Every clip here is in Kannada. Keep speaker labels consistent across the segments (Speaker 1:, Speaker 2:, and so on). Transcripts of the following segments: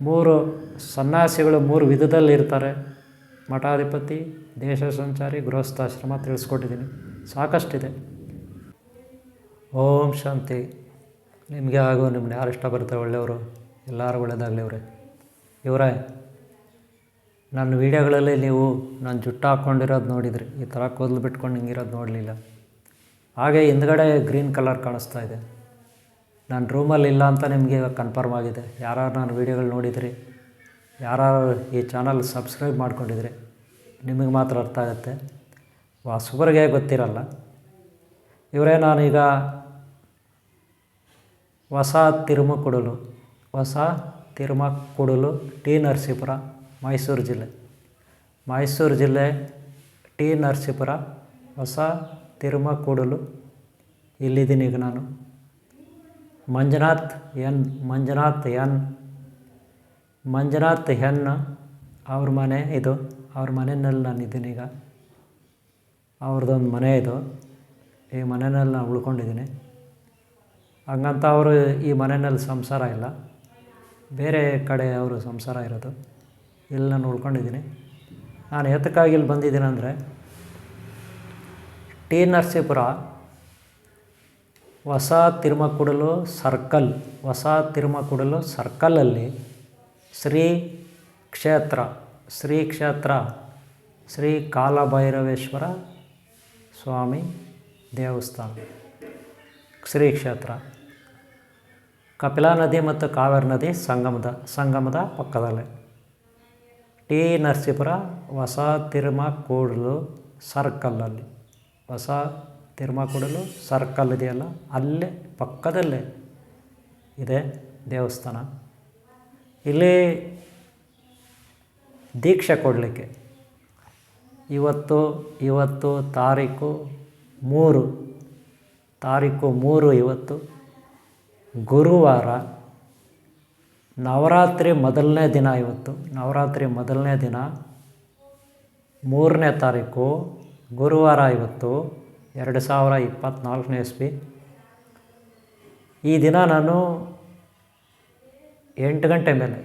Speaker 1: ಮೂರು ಸನ್ಯಾಸಿಗಳು ಮೂರು ವಿಧದಲ್ಲಿ ಇರ್ತಾರೆ. ಮಠಾಧಿಪತಿ, ದೇಶ ಸಂಚಾರಿ, ಗೃಹಸ್ಥಾಶ್ರಮ ತಿಳಿಸ್ಕೊಟ್ಟಿದ್ದೀನಿ. ಸಾಕಷ್ಟಿದೆ. ಓಂ ಶಾಂತಿ. ನಿಮಗೆ ಹಾಗೂ ನಿಮ್ಮನ್ನ ಯಾರು ಇಷ್ಟ ಬರ್ತಾರೆ ಒಳ್ಳೆಯವರು? ಎಲ್ಲರೂ ಒಳ್ಳೆಯದಾಗಲಿ ಅವರೇ. ಇವರೇ, ನನ್ನ ವೀಡಿಯೋಗಳಲ್ಲಿ ನೀವು ನಾನು ಜುಟ್ಟು ಹಾಕ್ಕೊಂಡಿರೋದು ನೋಡಿದ್ರಿ. ಈ ಥರ ಕೂದಲು ಬಿಟ್ಕೊಂಡು ಹಿಂಗಿರೋದು ನೋಡಲಿಲ್ಲ. ಹಾಗೆ ಹಿಂದ್ಗಡೆ ಗ್ರೀನ್ ಕಲರ್ ಕಾಣಿಸ್ತಾ ಇದೆ. ನಾನು ರೂಮಲ್ಲಿ ಇಲ್ಲ ಅಂತ ನಿಮಗೆ ಕನ್ಫರ್ಮ್ ಆಗಿದೆ. ಯಾರು ನಾನು ವೀಡಿಯೋಗಳು ನೋಡಿದಿರಿ ಯಾರು ಈ ಚಾನಲ್ ಸಬ್ಸ್ಕ್ರೈಬ್ ಮಾಡ್ಕೊಂಡಿದ್ರಿ, ನಿಮಗೆ ಮಾತ್ರ ಅರ್ಥ ಆಗುತ್ತೆ. ವಾಸುಬರಿಗೆ ಗೊತ್ತಿರಲ್ಲ. ಇವರೇ ನಾನೀಗ ಹೊಸ ತಿರುಮಕುಡಲು ಹೊಸ ತಿರುಮಕುಡಲು ಟಿ ನರಸೀಪುರ, ಮೈಸೂರು ಜಿಲ್ಲೆ. ಮೈಸೂರು ಜಿಲ್ಲೆ ಟಿ ನರಸೀಪುರ, ಹೊಸ ತಿರುಮಕೂಡಲು ಇಲ್ಲಿದ್ದೀನಿ ಈಗ ನಾನು. Manjunath N Manjunath N Manjunath N ಅವ್ರ ಮನೆ ಇದು, ಅವ್ರ ಮನೆಯಲ್ಲಿ ನಾನು ಇದ್ದೀನಿ ಈಗ. ಅವ್ರದ್ದೊಂದು ಮನೆ ಇದು. ಈ ಮನೆಯಲ್ಲಿ ನಾನು ಉಳ್ಕೊಂಡಿದ್ದೀನಿ. ಹಂಗಂತ ಅವರು ಈ ಮನೆಯಲ್ಲಿ ಸಂಸಾರ ಇಲ್ಲ. ಬೇರೆ ಕಡೆ ಅವರು ಸಂಸಾರ ಇರೋದು. ಇಲ್ಲಿ ನಾನು ಉಳ್ಕೊಂಡಿದ್ದೀನಿ. ನಾನು ಎತ್ತಕ್ಕಾಗಿ ಇಲ್ಲಿ ಬಂದಿದ್ದೀನಿ ಅಂದರೆ, ಟಿ ನರಸೀಪುರ ಹೊಸ ತಿರುಮಕುಡಲು ಸರ್ಕಲ್ ಹೊಸ ತಿರುಮಕುಡಲು ಸರ್ಕಲಲ್ಲಿ ಶ್ರೀ ಕ್ಷೇತ್ರ ಶ್ರೀ ಕ್ಷೇತ್ರ, ಶ್ರೀ ಕಾಲಭೈರವೇಶ್ವರ ಸ್ವಾಮಿ ದೇವಸ್ಥಾನ, ಶ್ರೀ ಕ್ಷೇತ್ರ. ಕಪಿಲಾ ನದಿ ಮತ್ತು ಕಾವೇರಿ ನದಿ ಸಂಗಮದ ಸಂಗಮದ ಪಕ್ಕದಲ್ಲೇ. ಟಿ ನರಸೀಪುರ ಹೊಸ ತಿರುಮಕೂಡಲು ಸರ್ಕಲ್ಲಲ್ಲಿ ಹೊಸ ತಿರುಮಕೂಡಲು ಸರ್ಕಲ್ ಇದೆಯಲ್ಲ, ಅಲ್ಲೇ ಪಕ್ಕದಲ್ಲೇ ಇದೆ ದೇವಸ್ಥಾನ. ಇಲ್ಲಿ ದೀಕ್ಷೆ ಕೊಡಲಿಕ್ಕೆ ಇವತ್ತು ಇವತ್ತು ತಾರೀಕು ಮೂರು ತಾರೀಕು ಮೂರು ಇವತ್ತು ಗುರುವಾರ ನವರಾತ್ರಿ ಮೊದಲನೇ ದಿನ ಇವತ್ತು, ನವರಾತ್ರಿ ಮೊದಲನೇ ದಿನ ಮೂರನೇ ತಾರೀಕು ಗುರುವಾರ ಇವತ್ತು ಎರಡು ಸಾವಿರ ಇಪ್ಪತ್ತ್ನಾಲ್ಕನೇ ಇಸ್ವಿ ಈ ದಿನ ನಾನು ಎಂಟು ಗಂಟೆ ಮೇಲೆ,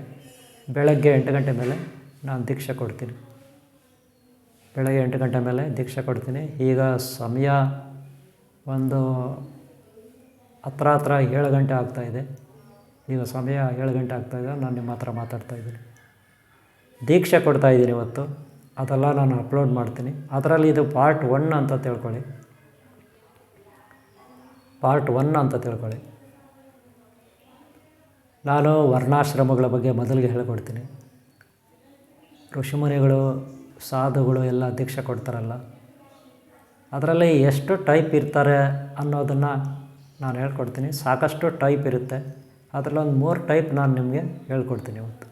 Speaker 1: ಬೆಳಗ್ಗೆ ಎಂಟು ಗಂಟೆ ಮೇಲೆ ನಾನು ದೀಕ್ಷೆ ಕೊಡ್ತೀನಿ. ಬೆಳಗ್ಗೆ ಎಂಟು ಗಂಟೆ ಮೇಲೆ ದೀಕ್ಷೆ ಕೊಡ್ತೀನಿ. ಈಗ ಸಮಯ ಒಂದು ಹತ್ರ ಹತ್ರ ಏಳು ಗಂಟೆ ಆಗ್ತಾಯಿದೆ ಈಗ ಸಮಯ ಏಳು ಗಂಟೆ ಆಗ್ತಾಯಿದೆ ನಾನು ನಿಮ್ಮ ಹತ್ರ ಮಾತಾಡ್ತಾ ಇದ್ದೀನಿ. ದೀಕ್ಷೆ ಕೊಡ್ತಾ ಇದ್ದೀನಿ ಇವತ್ತು. ಅದೆಲ್ಲ ನಾನು ಅಪ್ಲೋಡ್ ಮಾಡ್ತೀನಿ. ಅದರಲ್ಲಿ ಇದು ಪಾರ್ಟ್ ಒನ್ ಅಂತ ತಿಳ್ಕೊಳ್ಳಿ. ಪಾರ್ಟ್ ಒನ್ ಅಂತ ತಿಳ್ಕೊಳ್ಳಿ. ನಾನು ವರ್ಣಾಶ್ರಮಗಳ ಬಗ್ಗೆ ಮೊದಲಿಗೆ ಹೇಳ್ಕೊಡ್ತೀನಿ. ಋಷಿಮುನಿಗಳು, ಸಾಧುಗಳು ಎಲ್ಲ ದೀಕ್ಷೆ ಕೊಡ್ತಾರಲ್ಲ, ಅದರಲ್ಲಿ ಎಷ್ಟು ಟೈಪ್ ಇರ್ತಾರೆ ಅನ್ನೋದನ್ನು ನಾನು ಹೇಳ್ಕೊಡ್ತೀನಿ. ಸಾಕಷ್ಟು ಟೈಪ್ ಇರುತ್ತೆ. ಅದರಲ್ಲಿ ಒಂದು ಮೂರು ಟೈಪ್ ನಾನು ನಿಮಗೆ ಹೇಳ್ಕೊಡ್ತೀನಿ ಇವತ್ತು.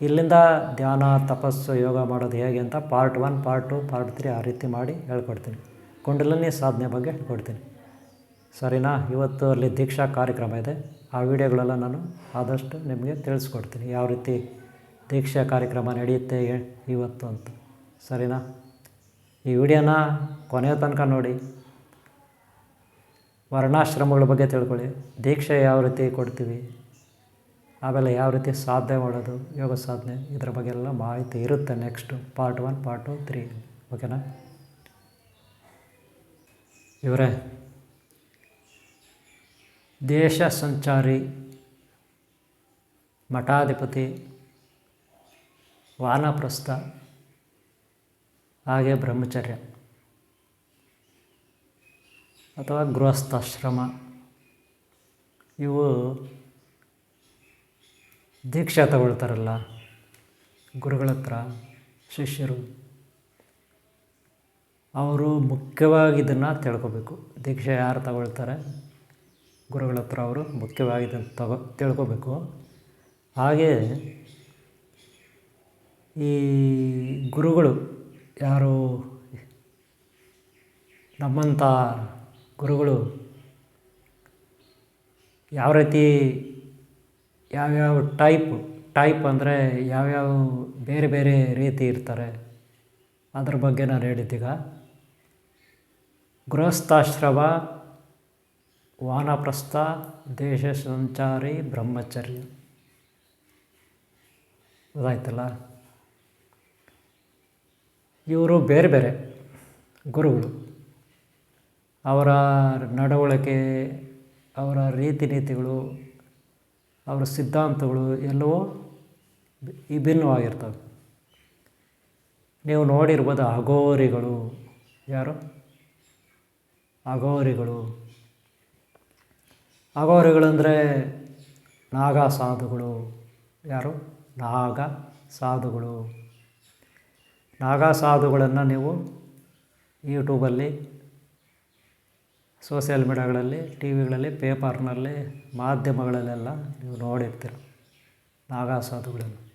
Speaker 1: ಇಲ್ಲಿಂದ ಧ್ಯಾನ, ತಪಸ್ಸು, ಯೋಗ ಮಾಡೋದು ಹೇಗೆ ಅಂತ part one, part two, part three ಆ ರೀತಿ ಮಾಡಿ ಹೇಳ್ಕೊಡ್ತೀನಿ. ಕುಂಡಲಿನಿ ಸಾಧನೆ ಬಗ್ಗೆ ಹೇಳ್ಕೊಡ್ತೀನಿ. ಸರಿನಾ? ಇವತ್ತು ಅಲ್ಲಿ ದೀಕ್ಷಾ ಕಾರ್ಯಕ್ರಮ ಇದೆ. ಆ ವಿಡಿಯೋಗಳೆಲ್ಲ ನಾನು ಆದಷ್ಟು ನಿಮಗೆ ತಿಳಿಸ್ಕೊಡ್ತೀನಿ. ಯಾವ ರೀತಿ ದೀಕ್ಷಾ ಕಾರ್ಯಕ್ರಮ ನಡೆಯುತ್ತೆ ಇವತ್ತು ಅಂತ. ಸರಿನಾ? ಈ ವಿಡಿಯೋನ ಕೊನೆಯ ತನಕ ನೋಡಿ. ವರ್ಣಾಶ್ರಮಗಳ ಬಗ್ಗೆ ತಿಳ್ಕೊಳ್ಳಿ. ದೀಕ್ಷೆ ಯಾವ ರೀತಿ ಕೊಡ್ತೀವಿ? ಆಮೇಲೆ ಯಾವ ರೀತಿ ಸಾಧನೆ ಮಾಡೋದು? ಯೋಗ ಸಾಧನೆ ಇದರ ಬಗ್ಗೆ ಎಲ್ಲ ಮಾಹಿತಿ ಇರುತ್ತೆ next part one part two three ಓಕೆನಾ ಇವರೇ ದೇಶ ಸಂಚಾರಿ ಮಠಾಧಿಪತಿ ವಾನಪ್ರಸ್ಥ ಹಾಗೆ ಬ್ರಹ್ಮಚರ್ಯ ಅಥವಾ ಗೃಹಸ್ಥಾಶ್ರಮ. ಇವು ದೀಕ್ಷೆ ತಗೊಳ್ತಾರಲ್ಲ ಗುರುಗಳ ಹತ್ರ, ಶಿಷ್ಯರು. ಅವರು ಮುಖ್ಯವಾಗಿ ಇದನ್ನು ತಿಳ್ಕೊಬೇಕು. ದೀಕ್ಷೆ ಯಾರು ತಗೊಳ್ತಾರೆ? ಗುರುಗಳ ಹತ್ರ ಅವರು ಮುಖ್ಯವಾಗಿದೆ ಅಂತ ತಗೋ ತಿಳ್ಕೊಬೇಕು. ಹಾಗೆ ಈ ಗುರುಗಳು ಯಾರು? ನಮ್ಮಂಥ ಗುರುಗಳು ಯಾವ ರೀತಿ ಯಾವ್ಯಾವ ಟೈಪ್ ಟೈಪ್ ಅಂದರೆ ಯಾವ್ಯಾವ ಬೇರೆ ಬೇರೆ ರೀತಿ ಇರ್ತಾರೆ. ಅದ್ರ ಬಗ್ಗೆ ನಾನು ಹೇಳಿದ್ದೀಗ. ಗೃಹಸ್ಥಾಶ್ರಮ ವಾನಪ್ರಸ್ಥ ದೇಶ ಸಂಚಾರಿ ಬ್ರಹ್ಮಚರ್ಯ. ಗೊತ್ತಾಯ್ತಲ್ಲ ಇವರು ಬೇರೆ ಬೇರೆ ಗುರುಗಳು. ಅವರ ನಡವಳಿಕೆ, ಅವರ ರೀತಿ ನೀತಿಗಳು, ಅವರ ಸಿದ್ಧಾಂತಗಳು ಎಲ್ಲವೂ ವಿಭಿನ್ನವಾಗಿರ್ತವೆ ನೀವು ನೋಡಿರ್ಬೋದು ಅಘೋರಿಗಳು. ಯಾರು? ಅಘೋರಿಗಳು. ಅಘೋರಿಗಳಂದರೆ ನಾಗ ಸಾಧುಗಳು. ಯಾರು? ನಾಗ ಸಾಧುಗಳು. ನಾಗ ಸಾಧುಗಳನ್ನು ನೀವು ಯೂಟ್ಯೂಬಲ್ಲಿ, ಸೋಷಿಯಲ್ ಮೀಡಿಯಾಗಳಲ್ಲಿ ಟಿ ವಿಗಳಲ್ಲಿ ಪೇಪರ್ನಲ್ಲಿ, ಮಾಧ್ಯಮಗಳಲ್ಲೆಲ್ಲ ನೀವು ನೋಡಿರ್ತೀರ ನಾಗಾ ಸಾಧುಗಳನ್ನು.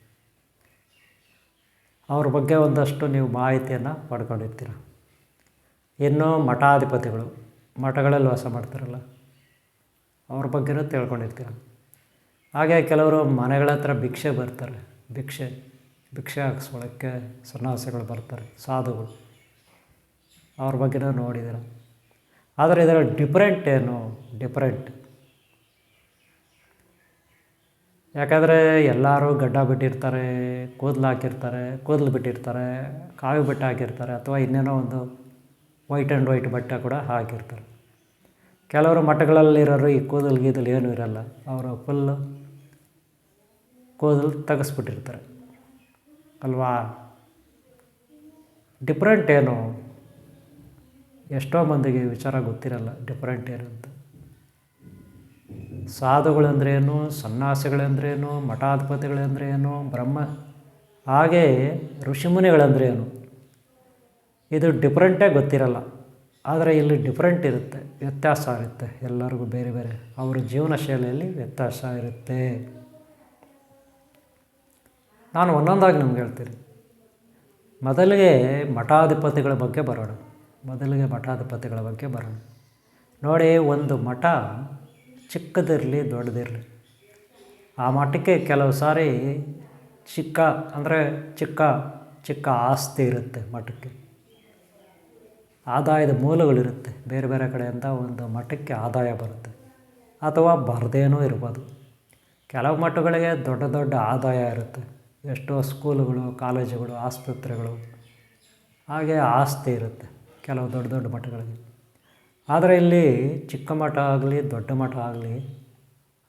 Speaker 1: ಅವ್ರ ಬಗ್ಗೆ ಒಂದಷ್ಟು ನೀವು ಮಾಹಿತಿಯನ್ನು ಪಡ್ಕೊಂಡಿರ್ತೀರ. ಇನ್ನು ಮಠಾಧಿಪತಿಗಳು, ಮಠಗಳಲ್ಲಿ ವಾಸ ಮಾಡ್ತಾರಲ್ಲ ಅವ್ರ ಬಗ್ಗೆನೂ ತಿಳ್ಕೊಂಡಿರ್ತೀರ ಹಾಗೆ ಕೆಲವರು ಮನೆಗಳ ಹತ್ರ ಭಿಕ್ಷೆ ಬರ್ತಾರೆ. ಭಿಕ್ಷೆ ಭಿಕ್ಷೆ ಹಾಕ್ಸ್ಕೊಳ್ಳೋಕ್ಕೆ ಸನ್ಯಾಸಿಗಳು ಬರ್ತಾರೆ, ಸಾಧುಗಳು. ಅವ್ರ ಬಗ್ಗೆನೂ ನೋಡಿದ್ದೀರ ಆದರೆ ಇದರ ಡಿಫ್ರೆಂಟ್ ಏನು? ಡಿಫ್ರೆಂಟ್ ಯಾಕಂದರೆ ಎಲ್ಲರೂ ಗಡ್ಡ ಬಿಟ್ಟಿರ್ತಾರೆ, ಕೂದಲು ಹಾಕಿರ್ತಾರೆ, ಕೂದಲು ಬಿಟ್ಟಿರ್ತಾರೆ ಕಾವಿ ಬಟ್ಟೆ ಹಾಕಿರ್ತಾರೆ ಅಥವಾ ಇನ್ನೇನೋ ಒಂದು ವೈಟ್ ಆ್ಯಂಡ್ ವೈಟ್ ಬಟ್ಟೆ ಕೂಡ ಹಾಕಿರ್ತಾರೆ. ಕೆಲವರು ಮಠಗಳಲ್ಲಿರೋರು ಈ ಕೂದಲು ಗೀದಲು ಏನೂ ಇರಲ್ಲ. ಅವರು ಫುಲ್ಲು ಕೂದಲು ತೆಗೆಸ್ಬಿಟ್ಟಿರ್ತಾರೆ. ಅಲ್ವಾ? ಡಿಫ್ರೆಂಟ್ ಏನು? ಎಷ್ಟೋ ಮಂದಿಗೆ ವಿಚಾರ ಗೊತ್ತಿರಲ್ಲ ಡಿಫ್ರೆಂಟ್ ಏನು ಅಂತ. ಸಾಧುಗಳಂದ್ರೇನು ಸನ್ಯಾಸಿಗಳಂದ್ರೇನು ಮಠಾಧಿಪತಿಗಳಂದ್ರೇನು ಬ್ರಹ್ಮ, ಹಾಗೆ ಋಷಿಮುನಿಗಳಂದ್ರೇನು ಇದು ಡಿಫ್ರೆಂಟೇ ಗೊತ್ತಿರಲ್ಲ. ಆದರೆ ಇಲ್ಲಿ ಡಿಫ್ರೆಂಟ್ ಇರುತ್ತೆ, ವ್ಯತ್ಯಾಸ ಇರುತ್ತೆ. ಎಲ್ಲರಿಗೂ ಬೇರೆ ಬೇರೆ. ಅವರ ಜೀವನ ಶೈಲಿಯಲ್ಲಿ ವ್ಯತ್ಯಾಸ ಇರುತ್ತೆ. ನಾನು ಒಂದೊಂದಾಗಿ ನಿಮ್ಗೆ ಹೇಳ್ತೀನಿ. ಮೊದಲಿಗೆ ಮಠಾಧಿಪತಿಗಳ ಬಗ್ಗೆ ಬರೋಣ. ಮೊದಲಿಗೆ ಮಠಾಧಿಪತಿಗಳ ಬಗ್ಗೆ ಬರೋಣ. ನೋಡಿ, ಒಂದು ಮಠ ಚಿಕ್ಕದಿರಲಿ ದೊಡ್ಡದಿರಲಿ. ಆ ಮಠಕ್ಕೆ ಕೆಲವು ಸಾರಿ ಚಿಕ್ಕ ಅಂದರೆ ಚಿಕ್ಕ ಚಿಕ್ಕ ಆಸ್ತಿ ಇರುತ್ತೆ ಮಠಕ್ಕೆ. ಆದಾಯದ ಮೂಲಗಳಿರುತ್ತೆ. ಬೇರೆ ಬೇರೆ ಕಡೆಯಿಂದ ಒಂದು ಮಠಕ್ಕೆ ಆದಾಯ ಬರುತ್ತೆ. ಅಥವಾ ಬರದೇನೂ ಇರ್ಬೋದು. ಕೆಲವು ಮಠಗಳಿಗೆ ದೊಡ್ಡ ದೊಡ್ಡ ಆದಾಯ ಇರುತ್ತೆ. ಎಷ್ಟೋ ಸ್ಕೂಲುಗಳು, ಕಾಲೇಜುಗಳು, ಆಸ್ಪತ್ರೆಗಳು ಹಾಗೆ ಆಸ್ತಿ ಇರುತ್ತೆ ಕೆಲವು ದೊಡ್ಡ ದೊಡ್ಡ ಮಠಗಳಿಗೆ ಆದರೆ ಇಲ್ಲಿ ಚಿಕ್ಕ ಮಠ ಆಗಲಿ, ದೊಡ್ಡ ಮಠ ಆಗಲಿ,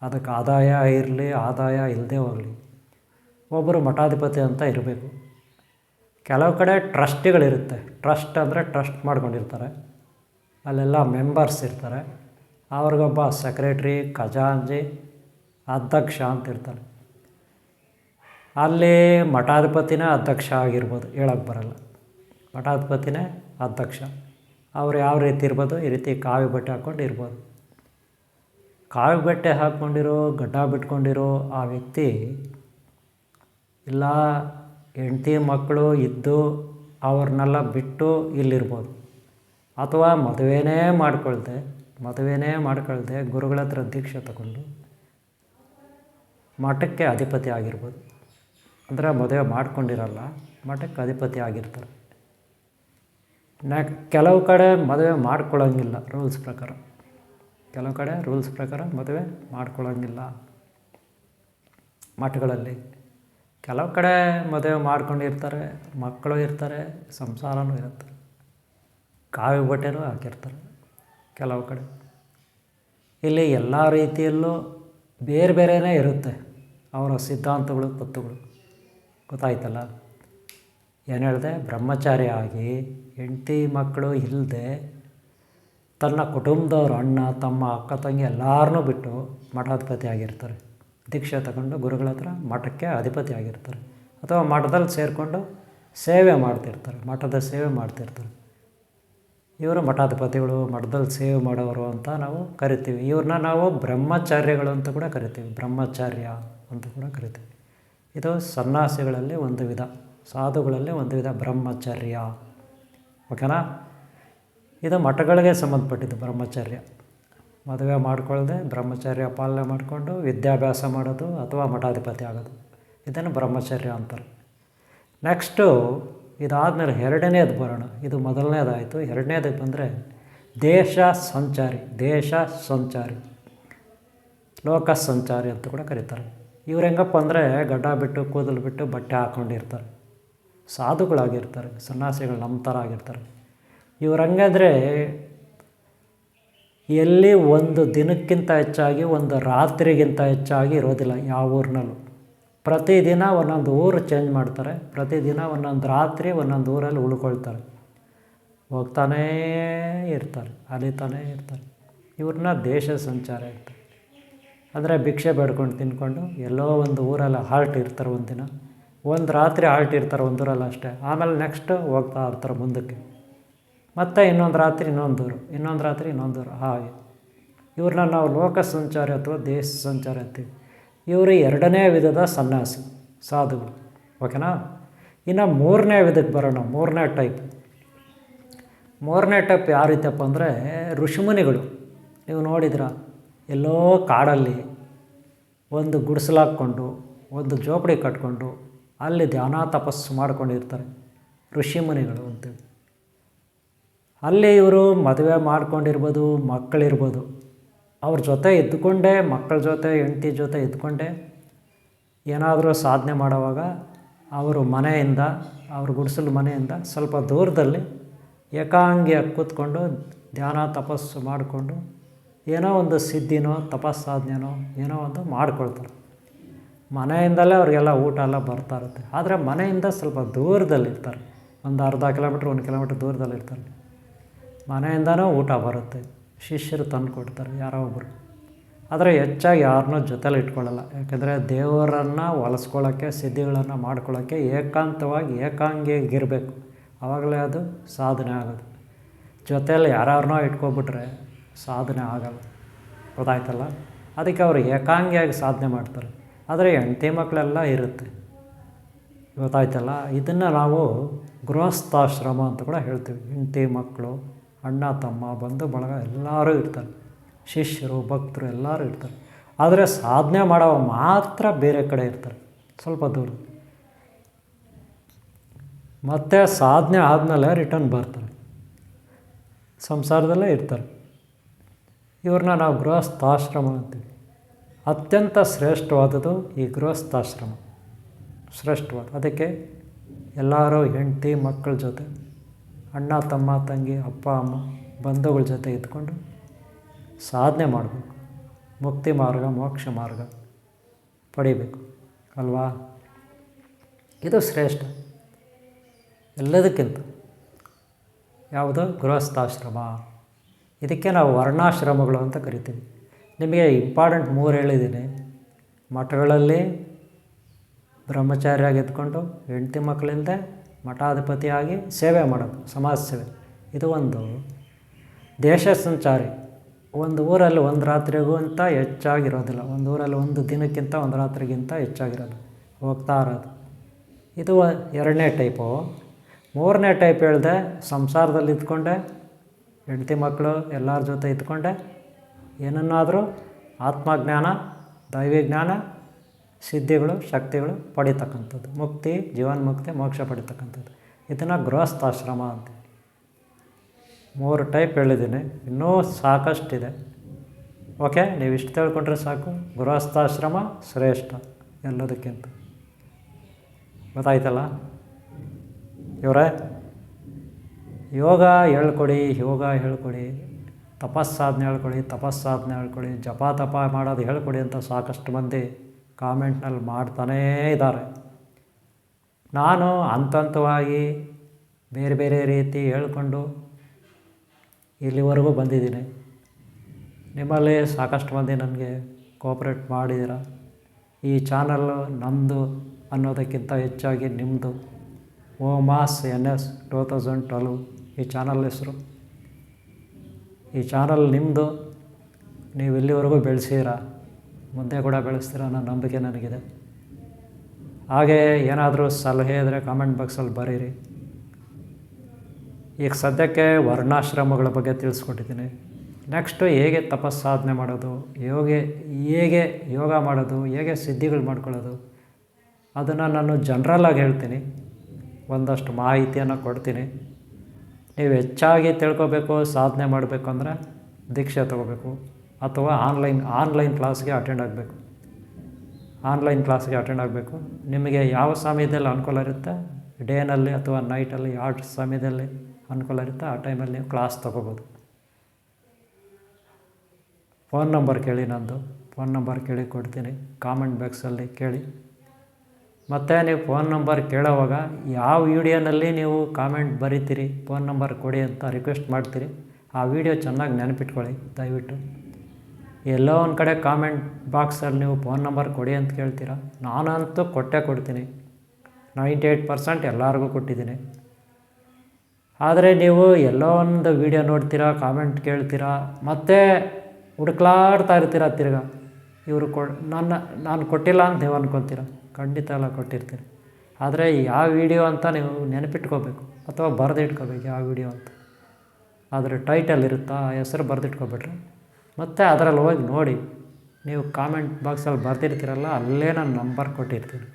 Speaker 1: ಅದಕ್ಕೆ ಆದಾಯ ಇರಲಿ, ಆದಾಯ ಇಲ್ಲದೆ ಹೋಗಲಿ, ಒಬ್ಬರು ಮಠಾಧಿಪತಿ ಅಂತ ಇರಬೇಕು. ಕೆಲವು ಕಡೆ ಟ್ರಸ್ಟಿಗಳಿರುತ್ತೆ. ಟ್ರಸ್ಟ್ ಅಂದರೆ ಟ್ರಸ್ಟ್ ಮಾಡ್ಕೊಂಡಿರ್ತಾರೆ. ಅಲ್ಲೆಲ್ಲ ಮೆಂಬರ್ಸ್ ಇರ್ತಾರೆ. ಅವ್ರಿಗೊಬ್ಬ ಸೆಕ್ರೆಟ್ರಿ ಖಜಾಂಜಿ ಅಧ್ಯಕ್ಷ ಅಂತ ಇರ್ತಾರೆ ಅಲ್ಲಿ ಮಠಾಧಿಪತಿನೇ ಅಧ್ಯಕ್ಷ ಆಗಿರ್ಬೋದು ಹೇಳೋಕ್ಕೆ ಬರಲ್ಲ. ಮಠಾಧಿಪತಿನೇ ಅಧ್ಯಕ್ಷ. ಅವ್ರು ಯಾವ ರೀತಿ ಇರ್ಬೋದು, ಈ ರೀತಿ ಕಾವಿ ಬಟ್ಟೆ ಹಾಕ್ಕೊಂಡು ಇರ್ಬೋದು. ಕಾವಿ ಬಟ್ಟೆ ಹಾಕ್ಕೊಂಡಿರೋ, ಗಡ್ಡ ಬಿಟ್ಕೊಂಡಿರೋ ಆ ವ್ಯಕ್ತಿ ಇಲ್ಲ ಹೆಂಡ್ತಿ ಮಕ್ಕಳು ಇದ್ದು ಅವ್ರನ್ನೆಲ್ಲ ಬಿಟ್ಟು ಇಲ್ಲಿರ್ಬೋದು. ಅಥವಾ ಮದುವೆನೇ ಮಾಡ್ಕೊಳ್ದೆ ಮದುವೆನೇ ಮಾಡ್ಕೊಳ್ದೆ ಗುರುಗಳ ಹತ್ರ ದೀಕ್ಷೆ ತಗೊಂಡು ಮಠಕ್ಕೆ ಅಧಿಪತಿ ಆಗಿರ್ಬೋದು. ಅಂದರೆ ಮದುವೆ ಮಾಡ್ಕೊಂಡಿರಲ್ಲ, ಮಠಕ್ಕೆ ಅಧಿಪತಿ ಆಗಿರ್ತಾರೆ. ನಾ ಕೆಲವು ಕಡೆ ಮದುವೆ ಮಾಡ್ಕೊಳ್ಳೋಂಗಿಲ್ಲ ರೂಲ್ಸ್ ಪ್ರಕಾರ. ಕೆಲವು ಕಡೆ ರೂಲ್ಸ್ ಪ್ರಕಾರ ಮದುವೆ ಮಾಡ್ಕೊಳ್ಳೋಂಗಿಲ್ಲ ಮಠಗಳಲ್ಲಿ. ಕೆಲವು ಕಡೆ ಮದುವೆ ಮಾಡ್ಕೊಂಡಿರ್ತಾರೆ, ಮಕ್ಕಳು ಇರ್ತಾರೆ, ಸಂಸಾರನೂ ಇರುತ್ತೆ. ಕಾವಿ ಬಟ್ಟೆನೂ ಹಾಕಿರ್ತಾರೆ ಕೆಲವು ಕಡೆ. ಇಲ್ಲಿ ಎಲ್ಲ ರೀತಿಯಲ್ಲೂ ಬೇರೆ ಬೇರೆಯೇ ಇರುತ್ತೆ ಅವರ ಸಿದ್ಧಾಂತಗಳು, ತತ್ವಗಳು. ಗೊತ್ತಾಯ್ತಲ್ಲ? ಏನು ಹೇಳಿದೆ? ಬ್ರಹ್ಮಚಾರಿ ಆಗಿ ಹೆಂಡತಿ ಮಕ್ಕಳು ಇಲ್ಲದೆ ತನ್ನ ಕುಟುಂಬದವ್ರ ಅಣ್ಣ, ತಮ್ಮ ಅಕ್ಕ, ತಂಗಿ ಎಲ್ಲರನ್ನೂ ಬಿಟ್ಟು ಮಠಾಧಿಪತಿ ಆಗಿರ್ತಾರೆ. ದೀಕ್ಷೆ ತಗೊಂಡು ಗುರುಗಳ ಹತ್ರ ಮಠಕ್ಕೆ ಅಧಿಪತಿ ಆಗಿರ್ತಾರೆ. ಅಥವಾ ಮಠದಲ್ಲಿ ಸೇರಿಕೊಂಡು ಸೇವೆ ಮಾಡ್ತಿರ್ತಾರೆ, ಮಠದ ಸೇವೆ ಮಾಡ್ತಿರ್ತಾರೆ. ಇವರು ಮಠಾಧಿಪತಿಗಳು, ಮಠದಲ್ಲಿ ಸೇವೆ ಮಾಡೋರು ಅಂತ ನಾವು ಕರಿತೀವಿ. ಇವ್ರನ್ನ ನಾವು ಬ್ರಹ್ಮಚಾರ್ಯಗಳು ಅಂತ ಕೂಡ ಕರಿತೀವಿ. ಬ್ರಹ್ಮಚಾರ್ಯ ಅಂತ ಕೂಡ ಕರಿತೀವಿ. ಇದು ಸನ್ಯಾಸಿಗಳಲ್ಲಿ ಒಂದು ವಿಧ, ಸಾಧುಗಳಲ್ಲಿ ಒಂದು ವಿಧ ಬ್ರಹ್ಮಚರ್ಯ. ಓಕೆನಾ? ಇದು ಮಠಗಳಿಗೆ ಸಂಬಂಧಪಟ್ಟಿದ್ದು ಬ್ರಹ್ಮಚರ್ಯ. ಮದುವೆ ಮಾಡಿಕೊಳ್ಳದೆ ಬ್ರಹ್ಮಚರ್ಯ ಪಾಲನೆ ಮಾಡಿಕೊಂಡು ವಿದ್ಯಾಭ್ಯಾಸ ಮಾಡೋದು ಅಥವಾ ಮಠಾಧಿಪತಿ ಆಗೋದು. ಇದನ್ನು ಬ್ರಹ್ಮಚರ್ಯ ಅಂತಾರೆ. ನೆಕ್ಸ್ಟು ಇದಾದಮೇಲೆ ಎರಡನೇದು ಬರೋಣ. ಇದು ಮೊದಲನೇದಾಯಿತು. ಎರಡನೇದು ಬಂದರೆ ದೇಶ ಸಂಚಾರಿ ದೇಶ ಸಂಚಾರಿ, ಲೋಕ ಸಂಚಾರಿ ಅಂತ ಕೂಡ ಕರೀತಾರೆ. ಇವ್ರು ಹೆಂಗಪ್ಪ ಅಂದರೆ ಗಡ್ಡ ಬಿಟ್ಟು, ಕೂದಲು ಬಿಟ್ಟು ಬಟ್ಟೆ ಹಾಕ್ಕೊಂಡಿರ್ತಾರೆ ಸಾಧುಗಳಾಗಿರ್ತಾರೆ, ಸನ್ಯಾಸಿಗಳು ನಮ್ಮ ಥರ ಆಗಿರ್ತಾರೆ. ಇವ್ರು ಹಂಗಾದ್ರೆ ಎಲ್ಲಿ ಒಂದು ದಿನಕ್ಕಿಂತ ಹೆಚ್ಚಾಗಿ, ಒಂದು ರಾತ್ರಿಗಿಂತ ಹೆಚ್ಚಾಗಿ ಇರೋದಿಲ್ಲ ಯಾವ ಊರಿನಲ್ಲೂ. ಪ್ರತಿದಿನ ಒಂದೊಂದು ಊರು ಚೇಂಜ್ ಮಾಡ್ತಾರೆ. ಪ್ರತಿದಿನ ಒಂದೊಂದು ರಾತ್ರಿ ಒಂದೊಂದು ಊರಲ್ಲಿ ಉಳ್ಕೊಳ್ತಾರೆ. ಹೋಗ್ತಾನೇ ಇರ್ತಾರೆ, ಅಲಿತಾನೇ ಇರ್ತಾರೆ. ಇವ್ರನ್ನ ದೇಶ ಸಂಚಾರ ಇರ್ತಾರೆ. ಅಂದರೆ ಭಿಕ್ಷೆ ಬೇಡ್ಕೊಂಡು ತಿನ್ಕೊಂಡು ಎಲ್ಲೋ ಒಂದು ಊರಲ್ಲಿ ಹಾಲ್ಟ್ ಇರ್ತಾರೆ ಒಂದಿನ. ಒಂದು ರಾತ್ರಿ ಹಾಲ್ಟ್ ಇರ್ತಾರೆ ಒಂದೂರಲ್ಲಿ ಅಷ್ಟೇ ಆಮೇಲೆ ನೆಕ್ಸ್ಟ್ ಹೋಗ್ತಾ ಇರ್ತಾರೆ ಮುಂದಕ್ಕೆ. ಮತ್ತು ಇನ್ನೊಂದು ರಾತ್ರಿ ಇನ್ನೊಂದು ಊರು ಇನ್ನೊಂದು ರಾತ್ರಿ ಇನ್ನೊಂದು ಊರು ಹಾಗೆ. ಇವ್ರನ್ನ ನಾವು ಲೋಕ ಸಂಚಾರ ಅಥವಾ ದೇಶ ಸಂಚಾರ ಅಂತೀವಿ. ಇವರು ಎರಡನೇ ವಿಧದ ಸನ್ಯಾಸಿ, ಸಾಧುಗಳು, ಓಕೆನಾ? ಇನ್ನು ಮೂರನೇ ವಿಧಕ್ಕೆ ಬರೋಣ, ಮೂರನೇ ಟೈಪ್. ಮೂರನೇ ಟೈಪ್ ಯಾವ ರೀತಿಯಪ್ಪ ಅಂದರೆ ಋಷಿಮುನಿಗಳು. ನೀವು ನೋಡಿದ್ರ ಎಲ್ಲೋ ಕಾಡಲ್ಲಿ ಒಂದು ಗುಡಿಸಲಾಕ್ಕೊಂಡು, ಒಂದು ಜೋಪಡಿ ಕಟ್ಕೊಂಡು ಅಲ್ಲಿ ಧ್ಯಾನ ತಪಸ್ಸು ಮಾಡ್ಕೊಂಡಿರ್ತಾರೆ ಋಷಿಮುನಿಗಳು ಅಂತೇಳಿ. ಅಲ್ಲಿ ಇವರು ಮದುವೆ ಮಾಡ್ಕೊಂಡಿರ್ಬೋದು, ಮಕ್ಕಳಿರ್ಬೋದು. ಅವ್ರ ಜೊತೆ ಇದ್ದುಕೊಂಡೇ, ಮಕ್ಕಳ ಜೊತೆ, ಹೆಂಡತಿ ಜೊತೆ ಇದ್ಕೊಂಡೇ ಏನಾದರೂ ಸಾಧನೆ ಮಾಡೋವಾಗ ಅವರು ಮನೆಯಿಂದ, ಅವ್ರ ಗುಡಿಸಲು ಮನೆಯಿಂದ ಸ್ವಲ್ಪ ದೂರದಲ್ಲಿ ಏಕಾಂಗಿಯಾಗಿ ಕೂತ್ಕೊಂಡು ಧ್ಯಾನ, ತಪಸ್ಸು ಮಾಡಿಕೊಂಡು ಏನೋ ಒಂದು ಸಿದ್ಧಿನೋ, ತಪಸ್ಸಾಧನೆನೋ ಏನೋ ಒಂದು ಮಾಡ್ಕೊಳ್ತಾರೆ. ಮನೆಯಿಂದಲೇ ಅವ್ರಿಗೆಲ್ಲ ಊಟ ಎಲ್ಲ ಬರ್ತಾ ಇರುತ್ತೆ. ಆದರೆ ಮನೆಯಿಂದ ಸ್ವಲ್ಪ ದೂರದಲ್ಲಿರ್ತಾರೆ. ಒಂದು ಅರ್ಧ ಕಿಲೋಮೀಟ್ರ್, ಒಂದು ಕಿಲೋಮೀಟ್ರ್ ದೂರದಲ್ಲಿರ್ತಾರೆ. ಮನೆಯಿಂದನೂ ಊಟ ಬರುತ್ತೆ. ಶಿಷ್ಯರು ತಂದು ಕೊಡ್ತಾರೆ, ಯಾರೋ ಒಬ್ಬರು ಆದರೆ ಹೆಚ್ಚಾಗಿ ಯಾರನ್ನೂ ಜೊತೆಲಿ ಇಟ್ಕೊಳ್ಳಲ್ಲ. ಯಾಕೆಂದರೆ ದೇವರನ್ನು ಹೊಲಿಸ್ಕೊಳ್ಳೋಕ್ಕೆ ಸಿದ್ಧಿಗಳನ್ನು ಮಾಡ್ಕೊಳ್ಳೋಕ್ಕೆ ಏಕಾಂತವಾಗಿ ಏಕಾಂಗಿಯಾಗಿರಬೇಕು ಆವಾಗಲೇ ಅದು ಸಾಧನೆ ಆಗೋದು. ಜೊತೆಯಲ್ಲಿ ಯಾರ್ಯಾರನ್ನೋ ಇಟ್ಕೊಬಿಟ್ರೆ ಸಾಧನೆ ಆಗಲ್ಲ. ಗೊತ್ತಾಯ್ತಲ್ಲ? ಅದಕ್ಕೆ ಅವರು ಏಕಾಂಗಿಯಾಗಿ ಸಾಧನೆ ಮಾಡ್ತಾರೆ. ಆದರೆ ಹೆಂಡತಿ ಮಕ್ಕಳೆಲ್ಲ ಇರುತ್ತೆ. ಗೊತ್ತಾಯ್ತಲ್ಲ? ಇದನ್ನು ನಾವು ಗೃಹಸ್ಥಾಶ್ರಮ ಅಂತ ಕೂಡ ಹೇಳ್ತೀವಿ. ಹೆಂಡತಿ ಮಕ್ಕಳು ಅಣ್ಣ, ತಮ್ಮ, ಬಂಧು, ಬಳಗ ಎಲ್ಲರೂ ಇರ್ತಾರೆ. ಶಿಷ್ಯರು, ಭಕ್ತರು ಎಲ್ಲರೂ ಇರ್ತಾರೆ. ಆದರೆ ಸಾಧನೆ ಮಾಡೋ ಮಾತ್ರ ಬೇರೆ ಕಡೆ ಇರ್ತಾರೆ. ಸ್ವಲ್ಪ ದೂರ. ಮತ್ತು ಸಾಧನೆ ಆದಮೇಲೆ ರಿಟರ್ನ್ ಬರ್ತಾರೆ. ಸಂಸಾರದಲ್ಲೇ ಇರ್ತಾರೆ. ಇವ್ರನ್ನ ನಾವು ಗೃಹಸ್ಥಾಶ್ರಮ ಅಂತೀವಿ. ಅತ್ಯಂತ ಶ್ರೇಷ್ಠವಾದದ್ದು ಈ ಗೃಹಸ್ಥಾಶ್ರಮ. ಶ್ರೇಷ್ಠವಾದ. ಅದಕ್ಕೆ ಎಲ್ಲರೂ ಹೆಂಡತಿ ಮಕ್ಕಳ ಜೊತೆ ಅಣ್ಣ, ತಮ್ಮ, ತಂಗಿ, ಅಪ್ಪ, ಅಮ್ಮ, ಬಂಧುಗಳ ಜೊತೆ ಇದ್ಕೊಂಡು ಸಾಧನೆ ಮಾಡಬೇಕು. ಮುಕ್ತಿ ಮಾರ್ಗ, ಮೋಕ್ಷ ಮಾರ್ಗ ಪಡಿಬೇಕು, ಅಲ್ವಾ? ಇದು ಶ್ರೇಷ್ಠ. ಎಲ್ಲದಕ್ಕಿಂತ ಯಾವುದು? ಗೃಹಸ್ಥಾಶ್ರಮ. ಇದಕ್ಕೆ ನಾವು ವರ್ಣಾಶ್ರಮಗಳು ಅಂತ ಕರಿತೀವಿ. ನಿಮಗೆ ಇಂಪಾರ್ಟೆಂಟ್ ಮೂರು ಹೇಳಿದ್ದೀನಿ. ಮಠಗಳಲ್ಲಿ ಬ್ರಹ್ಮಚಾರಿಯಾಗಿ ಎತ್ಕೊಂಡು ಹೆಂಡತಿ ಮಕ್ಕಳಿಂದ ಮಠಾಧಿಪತಿಯಾಗಿ ಸೇವೆ ಮಾಡೋದು, ಸಮಾಜ ಸೇವೆ. ಇದು ಒಂದು ದೇಶ ಸಂಚಾರಿ. ಒಂದು ಊರಲ್ಲಿ ಒಂದು ರಾತ್ರಿಗೂ ಅಂತ ಹೆಚ್ಚಾಗಿರೋದಿಲ್ಲ. ಒಂದು ಊರಲ್ಲಿ ಒಂದು ದಿನಕ್ಕಿಂತ ಒಂದು ರಾತ್ರಿಗಿಂತ ಹೆಚ್ಚಾಗಿರೋದು. ಹೋಗ್ತಾ ಇರೋದು. ಇದು ಎರಡನೇ ಟೈಪು. ಮೂರನೇ ಟೈಪ್ ಹೇಳಿದೆ, ಸಂಸಾರದಲ್ಲಿ ಇದ್ಕೊಂಡೆ, ಹೆಂಡತಿ ಮಕ್ಕಳು ಎಲ್ಲರ ಜೊತೆ ಇದ್ಕೊಂಡೆ. ಏನನ್ನಾದರೂ ಆತ್ಮಜ್ಞಾನ, ದೈವಿ ಜ್ಞಾನ ಸಿದ್ಧಿಗಳು, ಶಕ್ತಿಗಳು ಪಡೀತಕ್ಕಂಥದ್ದು. ಮುಕ್ತಿ, ಜೀವನ್ಮುಕ್ತಿ, ಮೋಕ್ಷ ಪಡೀತಕ್ಕಂಥದ್ದು. ಇದನ್ನು ಗೃಹಸ್ಥಾಶ್ರಮ ಅಂತ ಮೂರು ಟೈಪ್ ಹೇಳಿದ್ದೀನಿ. ಇನ್ನೂ ಸಾಕಷ್ಟಿದೆ. ಓಕೆ, ನೀವು ಇಷ್ಟು ತಿಳ್ಕೊಂಡ್ರೆ ಸಾಕು. ಗೃಹಸ್ಥಾಶ್ರಮ ಶ್ರೇಷ್ಠ ಎಲ್ಲದಕ್ಕಿಂತ. ಗೊತ್ತಾಯ್ತಲ್ಲ? ಇವರೇ, ಯೋಗ ಹೇಳ್ಕೊಡಿ ಯೋಗ ಹೇಳ್ಕೊಡಿ ತಪಸ್ಸಾಧನೆ ಹೇಳ್ಕೊಡಿ ತಪಸ್ಸಾಧನೆ ಹೇಳ್ಕೊಡಿ, ಜಪ ತಪ ಮಾಡೋದು ಹೇಳ್ಕೊಡಿ ಅಂತ ಸಾಕಷ್ಟು ಮಂದಿ ಕಾಮೆಂಟ್ನಲ್ಲಿ ಮಾಡ್ತಾನೇ ಇದ್ದಾರೆ. ನಾನು ಹಂತ ಹಂತವಾಗಿ ಬೇರೆ ಬೇರೆ ರೀತಿ ಹೇಳ್ಕೊಂಡು ಇಲ್ಲಿವರೆಗೂ ಬಂದಿದ್ದೀನಿ. ನಿಮ್ಮಲ್ಲಿ ಸಾಕಷ್ಟು ಮಂದಿ ನನಗೆ ಕೋಪ್ರೇಟ್ ಮಾಡಿದ್ದೀರ? ಈ ಚಾನಲ್ಲು ನಮ್ಮದು ಅನ್ನೋದಕ್ಕಿಂತ ಹೆಚ್ಚಾಗಿ ನಿಮ್ಮದು O mass N S two thousand twelve ಈ ಚಾನಲ್ ಹೆಸರು. ಈ ಚಾನಲ್ ನಿಮ್ಮದು ನೀವು ಇಲ್ಲಿವರೆಗೂ ಬೆಳೆಸಿರ ಮುಂದೆ ಕೂಡ ಬೆಳೆಸ್ತೀರ ಅನ್ನೋ ನಂಬಿಕೆ ನನಗಿದೆ. ಹಾಗೆ ಏನಾದರೂ ಸಲಹೆ ಇದ್ದರೆ ಕಾಮೆಂಟ್ ಬಾಕ್ಸಲ್ಲಿ ಬರೀರಿ. ಈಗ ಸದ್ಯಕ್ಕೆ ವರ್ಣಾಶ್ರಮಗಳ ಬಗ್ಗೆ ತಿಳಿಸ್ಕೊಟ್ಟಿದ್ದೀನಿ. ನೆಕ್ಸ್ಟು ಹೇಗೆ ತಪಸ್ಸಾಧನೆ ಮಾಡೋದು, ಯೋಗ ಹೇಗೆ ಯೋಗ ಮಾಡೋದು, ಹೇಗೆ ಸಿದ್ಧಿಗಳು ಮಾಡ್ಕೊಳ್ಳೋದು, ಅದನ್ನು ನಾನು ಜನ್ರಲಾಗಿ ಹೇಳ್ತೀನಿ. ಒಂದಷ್ಟು ಮಾಹಿತಿಯನ್ನು ಕೊಡ್ತೀನಿ. ನೀವು ಹೆಚ್ಚಾಗಿ ತಿಳ್ಕೊಬೇಕು, ಸಾಧನೆ ಮಾಡಬೇಕು ಅಂದರೆ ದೀಕ್ಷೆ ತೊಗೋಬೇಕು. ಅಥವಾ ಆನ್ಲೈನ್ ಆನ್ಲೈನ್ ಕ್ಲಾಸ್ಗೆ ಅಟೆಂಡ್ ಆಗಬೇಕು. ಆನ್ಲೈನ್ ಕ್ಲಾಸ್ಗೆ ಅಟೆಂಡ್ ಆಗಬೇಕು. ನಿಮಗೆ ಯಾವ ಸಮಯದಲ್ಲಿ ಅನುಕೂಲ ಇರುತ್ತೆ? ಡೇನಲ್ಲಿ ಅಥವಾ ನೈಟಲ್ಲಿ ಯಾವ ಸಮಯದಲ್ಲಿ ಅನುಕೂಲ ಇರುತ್ತೆ? ಆ ಟೈಮಲ್ಲಿ ನೀವು ಕ್ಲಾಸ್ ತೊಗೋಬೋದು. ಫೋನ್ ನಂಬರ್ ಕೇಳಿ ನಂದು. ಫೋನ್ ನಂಬರ್ ಕೇಳಿ ಕೊಡ್ತೀನಿ. ಕಾಮೆಂಟ್ ಬಾಕ್ಸಲ್ಲಿ ಕೇಳಿ. ಮತ್ತು ನೀವು ಫೋನ್ ನಂಬರ್ ಕೇಳೋವಾಗ ಯಾವ ವಿಡಿಯೋನಲ್ಲಿ ನೀವು ಕಾಮೆಂಟ್ ಬರೀತೀರಿ? ಫೋನ್ ನಂಬರ್ ಕೊಡಿ ಅಂತ ರಿಕ್ವೆಸ್ಟ್ ಮಾಡ್ತೀರಿ. ಆ ವಿಡಿಯೋ ಚೆನ್ನಾಗಿ ನೆನಪಿಟ್ಕೊಳ್ಳಿ. ದಯವಿಟ್ಟು. ಎಲ್ಲೋ ಒಂದು ಕಡೆ ಕಾಮೆಂಟ್ ಬಾಕ್ಸಲ್ಲಿ ನೀವು ಫೋನ್ ನಂಬರ್ ಕೊಡಿ ಅಂತ ಕೇಳ್ತೀರಾ? ನಾನಂತೂ ಕೊಟ್ಟೇ ಕೊಡ್ತೀನಿ. ನೈಂಟಿ ಏಯ್ಟ್ ಪರ್ಸೆಂಟ್ ಎಲ್ಲರಿಗೂ ಕೊಟ್ಟಿದ್ದೀನಿ. ಆದರೆ ನೀವು ಎಲ್ಲೋ ಒಂದು ವೀಡಿಯೋ ನೋಡ್ತೀರಾ ಕಾಮೆಂಟ್ ಕೇಳ್ತೀರಾ, ಮತ್ತೆ ಹುಡುಕ್ಲಾಡ್ತಾ ಇರ್ತೀರ ತಿರ್ಗಾ? ಇವರು ಕೊ, ನನ್ನ, ನಾನು ಕೊಟ್ಟಿಲ್ಲ ಅಂತ ನೀವು ಅನ್ಕೊತೀರ? ಖಂಡಿತ ಎಲ್ಲ ಕೊಟ್ಟಿರ್ತೀನಿ. ಆದರೆ ಯಾವ ವೀಡಿಯೋ ಅಂತ ನೀವು ನೆನಪಿಟ್ಕೋಬೇಕು, ಅಥವಾ ಬರೆದಿಟ್ಕೋಬೇಕು ಯಾವ ವೀಡಿಯೋ ಅಂತ. ಆದರೆ ಟೈಟಲ್ ಇರುತ್ತಾ ಆ ಹೆಸರು ಬರೆದಿಟ್ಕೊಬಿಟ್ರೆ ಮತ್ತು ಅದರಲ್ಲಿ ಹೋಗಿ ನೋಡಿ, ನೀವು ಕಾಮೆಂಟ್ ಬಾಕ್ಸಲ್ಲಿ ಬರ್ದಿರ್ತೀರಲ್ಲ, ಅಲ್ಲೇ ನಾನು ನಂಬರ್ ಕೊಟ್ಟಿರ್ತೀನಿ.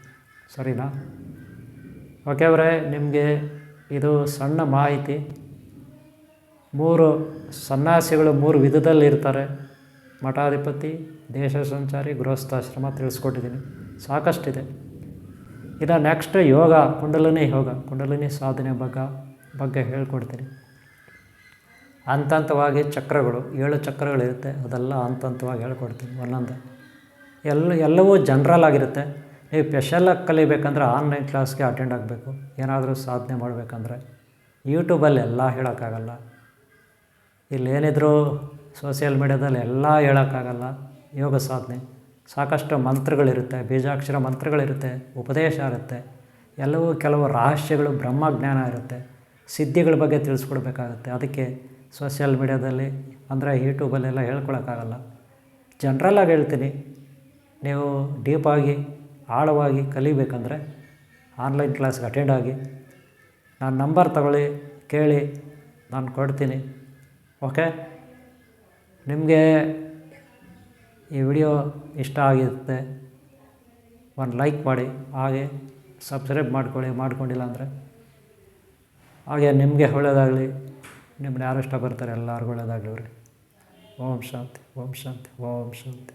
Speaker 1: ಸರಿನಾ? ಓಕೆ ಅವರೇ, ನಿಮಗೆ ಇದು ಸಣ್ಣ ಮಾಹಿತಿ. ಮೂರು ಸನ್ಯಾಸಿಗಳು ಮೂರು ವಿಧದಲ್ಲಿ ಇರ್ತಾರೆ. ಮಠಾಧಿಪತಿ, ದೇಶ ಸಂಚಾರಿ, ಗೃಹಸ್ಥಾಶ್ರಮ ತಿಳಿಸ್ಕೊಟ್ಟಿದ್ದೀನಿ. ಸಾಕಷ್ಟಿದೆ. ಇನ್ನು ನೆಕ್ಸ್ಟ್ ಯೋಗ, ಕುಂಡಲಿನಿ ಯೋಗ, ಕುಂಡಲಿನಿ ಸಾಧನೆ ಬಗ್ಗೆ ಬಗ್ಗೆ ಹೇಳ್ಕೊಡ್ತೀನಿ. ಹಂತವಾಗಿ ಚಕ್ರಗಳು, ಏಳು ಚಕ್ರಗಳಿರುತ್ತೆ. ಅದೆಲ್ಲ ಹಂತ ಹಂತವಾಗಿ ಹೇಳ್ಕೊಡ್ತೀನಿ. ಒಂದೊಂದು. ಎಲ್ಲ, ಎಲ್ಲವೂ ಜನ್ರಲ್ ಆಗಿರುತ್ತೆ. ನೀವು ಸ್ಪೆಷಲಾಗಿ ಕಲಿಬೇಕಂದ್ರೆ ಆನ್ಲೈನ್ ಕ್ಲಾಸ್ಗೆ ಅಟೆಂಡ್ ಆಗಬೇಕು. ಏನಾದರೂ ಸಾಧನೆ ಮಾಡಬೇಕಂದ್ರೆ ಯೂಟ್ಯೂಬಲ್ಲಿ ಎಲ್ಲ ಹೇಳೋಕ್ಕಾಗಲ್ಲ. ಇಲ್ಲೇನಿದ್ರು ಸೋಷಿಯಲ್ ಮೀಡ್ಯಾದಲ್ಲಿ ಎಲ್ಲ ಹೇಳೋಕ್ಕಾಗಲ್ಲ. ಯೋಗ ಸಾಧನೆ. ಸಾಕಷ್ಟು ಮಂತ್ರಗಳಿರುತ್ತೆ. ಬೀಜಾಕ್ಷರ ಮಂತ್ರಗಳಿರುತ್ತೆ. ಉಪದೇಶ ಇರುತ್ತೆ. ಎಲ್ಲವೂ ಕೆಲವು ರಹಸ್ಯಗಳು, ಬ್ರಹ್ಮಜ್ಞಾನ ಇರುತ್ತೆ. ಸಿದ್ಧಿಗಳ ಬಗ್ಗೆ ತಿಳಿಸ್ಕೊಡ್ಬೇಕಾಗುತ್ತೆ. ಅದಕ್ಕೆ ಸೋಷಿಯಲ್ ಮೀಡ್ಯಾದಲ್ಲಿ ಅಂದರೆ ಯೂಟ್ಯೂಬಲ್ಲೆಲ್ಲ ಹೇಳ್ಕೊಳೋಕ್ಕಾಗಲ್ಲ. ಜನ್ರಲ್ಲಾಗಿ ಹೇಳ್ತೀನಿ, ನೀವು ಡೀಪಾಗಿ, ಆಳವಾಗಿ ಕಲಿಬೇಕಂದ್ರೆ ಆನ್ಲೈನ್ ಕ್ಲಾಸ್ಗೆ ಅಟೆಂಡ್ ಆಗಿ ನಾನು ನಂಬರ್ ತಗೊಳ್ಳಿ, ಕೇಳಿ, ನಾನು ಕೊಡ್ತೀನಿ. ಓಕೆ? ನಿಮಗೆ ಈ ವಿಡಿಯೋ ಇಷ್ಟ ಆಗಿರುತ್ತೆ, ಒಂದು ಲೈಕ್ ಮಾಡಿ, ಹಾಗೆ ಸಬ್ಸ್ಕ್ರೈಬ್ ಮಾಡ್ಕೊಳ್ಳಿ, ಮಾಡ್ಕೊಂಡಿಲ್ಲ ಅಂದರೆ ಹಾಗೆ ನಿಮಗೆ ಒಳ್ಳೆಯದಾಗಲಿ. ನಿಮ್ಮನ್ನ ಯಾರು ಇಷ್ಟಪಡ್ತಾರೆ? ಎಲ್ಲರಿಗೂ ಒಳ್ಳೆಯದಾಗಲಿ ಓಂ ಶಾಂತಿ ಓಂ ಶಾಂತಿ ಓಂ ಶಾಂತಿ.